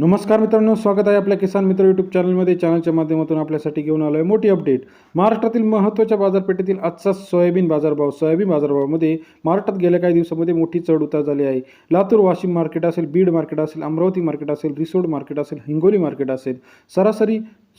नमस्कार मित्रांनो स्वागत आहे आपल्या किसान मित्र यूट्यूब चॅनलमध्ये चॅनलच्या माध्यमातून आपल्यासाठी घेऊन आलो आहे मोठी अपडेट महाराष्ट्रातील महत्त्वाच्या बाजारपेठेतील आजचा सोयाबीन बाजारभाव सोयाबीन बाजारभावामध्ये महाराष्ट्रात गेल्या काही दिवसामध्ये मोठी चढ उतार झाली आहे. लातूर वाशिम मार्केट असेल बीड मार्केट असेल अमरावती मार्केट असेल रिसोड मार्केट असेल हिंगोली मार्केट असेल. सरासरी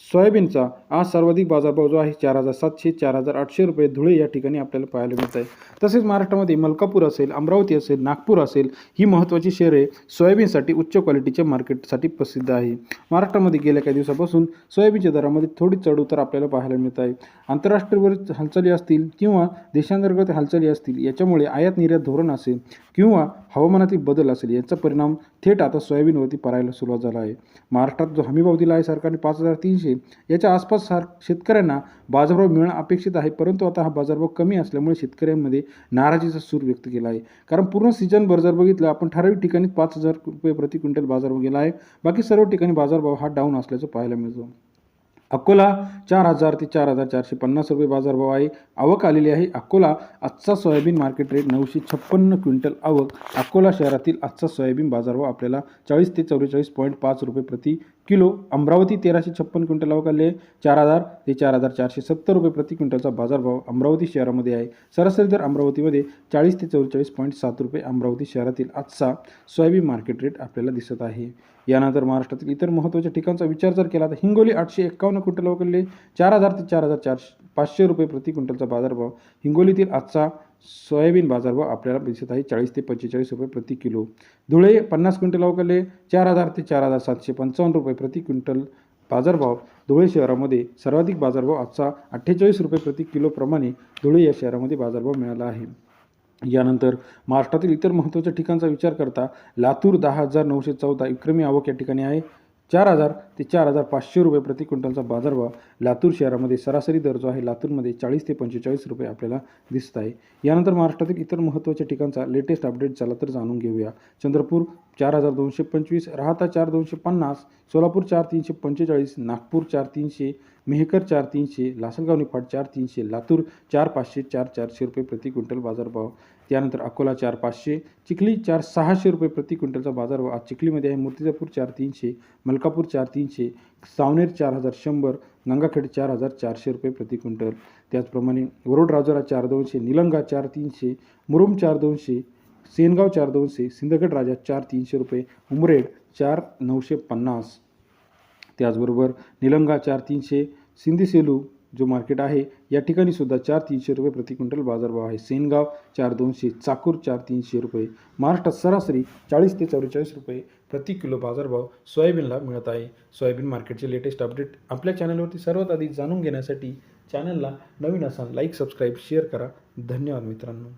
सोयाबीनचा आज सर्वाधिक बाजारभाव जो आहे चार हजार सातशे चार हजार आठशे रुपये धुळे या ठिकाणी आपल्याला पाहायला मिळत आहे तसेच महाराष्ट्रामध्ये मलकापूर असेल अमरावती असेल नागपूर असेल ही महत्त्वाची शहरे सोयाबीनसाठी उच्च क्वालिटीच्या मार्केटसाठी प्रसिद्ध आहे. महाराष्ट्रामध्ये गेल्या काही दिवसापासून सोयाबीनच्या दरामध्ये थोडी चढउतार आपल्याला पाहायला मिळत आहे आंतरराष्ट्रीयवर हालचाली असतील किंवा देशांतर्गत हालचाली असतील याच्यामुळे आयात निर्यात धोरण असेल किंवा हवामानातील बदल असेल याचा परिणाम थेट आता सोयाबीनवरती पडायला सुरुवात झाला आहे. महाराष्ट्रात जो हमीभाव दिला आहे सरकारने पाच हजार तीनशे याच्या आसपास सार शेतकऱ्यांना बाजारभाव मिळणं अपेक्षित आहे परंतु आता हा बाजारभाव कमी असल्यामुळे शेतकऱ्यांमध्ये नाराजीचा सूर व्यक्त केला आहे. कारण पूर्ण सीझनभर जर बघितलं आपण ठराविक ठिकाणी पाच हजार रुपये प्रति क्विंटल बाजारभाव गेला आहे. बाकी सर्व ठिकाणी बाजारभाव हा डाऊन असल्याचं पाहायला मिळतो. अकोला चार हजार ते चार हजार चारशे पन्नास रुपये बाजारभाव आहे. आवक आलेली आहे. अकोला आजचा सोयाबीन मार्केट रेट नऊशे छप्पन्न क्विंटल आवक. अकोला शहरातील आजचा सोयाबीन बाजारभाव आपल्याला चाळीस ते चौवेचाळीस पॉईंट पाच रुपये प्रति किलो अमरावती तेराशे छप्पन क्विंटल काढले चार हजार ते चार हजार चारशे सत्तर रुपये प्रति क्विंटलचा बाजारभाव अमरावती शहरामध्ये आहे. सरासरी दर अमरावतीमध्ये चाळीस ते चौवेचाळीस पॉईंट सात रुपये अमरावती शहरातील आजचा सोयाबीन मार्केट रेट आपल्याला दिसत आहे. यानंतर महाराष्ट्रातील इतर महत्त्वाच्या ठिकाणचा विचार जर केला तर हिंगोली आठशे एक्कावन्न क्विंटल काढले चार हजार ते चार हजार चारशे पाचशे रुपये प्रति क्विंटलचा बाजारभाव हिंगोलीतील आजचा सोयाबीन बाजारभाव आपल्याला दिसत आहे चाळीस ते पंचेचाळीस रुपये प्रति किलो. धुळे पन्नास क्विंटल अवकलले चार हजार ते चार हजार सातशे पंचावन्न रुपये प्रति क्विंटल बाजारभाव धुळे शहरामध्ये सर्वाधिक बाजारभाव आजचा अठ्ठेचाळीस रुपये प्रति किलोप्रमाणे धुळे या शहरामध्ये बाजारभाव मिळाला आहे. यानंतर महाराष्ट्रातील इतर महत्त्वाच्या ठिकाणचा विचार करता लातूर दहा हजार नऊशे चौदा विक्रमी आवक या ठिकाणी आहे. चार हजार ते चार हजार पाचशे रुपये प्रति क्विंटलचा बाजारभाव लातूर शहरामध्ये सरासरी दर जो आहे लातूरमध्ये चाळीस ते पंचेचाळीस रुपये आपल्याला दिसत आहे. यानंतर महाराष्ट्रातील इतर महत्त्वाच्या ठिकाणचा लेटेस्ट अपडेट झाला तर जाणून घेऊया. चंद्रपूर चार हजार दोनशे पंचवीस राहता चार दोनशे पन्नास सोलापूर चार तीनशे पंचेचाळीस नागपूर चार तीनशे मेहकर चार तीनशे लासलगाव निफाड चार तीनशे लातूर चार पाचशे चार चारशे रुपये प्रति क्विंटल बाजारभाव. त्यानंतर अकोला चार पाचशे चिखली चार सहाशे रुपये प्रति क्विंटलचा बाजारभाव. आज चिखलीमध्ये आहे मूर्तिजापूर चार तीनशे मलकापूर चार तीनशे सावनेर चार हजार शंभर गंगाखेड चार हजार चारशे रुपये प्रति क्विंटल. त्याचप्रमाणे वरुड राजारा चार दोनशे निलंगा चार तीनशे मुरुम चार दोनशे सेनगाव चार दोनशे सिंदगड राजा चार तीनशे रुपये उमरेड चार नऊशे पन्नास. त्याचबरोबर निलंगा चार तीनशे सिंधी सेलू जो मार्केट आहे या ठिकाणी सुद्धा चार तीनशे रुपये प्रति क्विंटल बाजारभाव आहे. सेनगाव चार दोनशे चाकूर चार तीनशे रुपये महाराष्ट्रात सरासरी चाळीस ते चौवेचाळीस रुपये प्रति किलो बाजारभाव सोयाबीनला मिळत आहे. सोयाबीन मार्केटचे लेटेस्ट अपडेट आपल्या चॅनलवरती सर्वात आधी जाणून घेण्यासाठी चॅनलला नवीन असाल लाईक सबस्क्राईब शेअर करा. धन्यवाद मित्रांनो.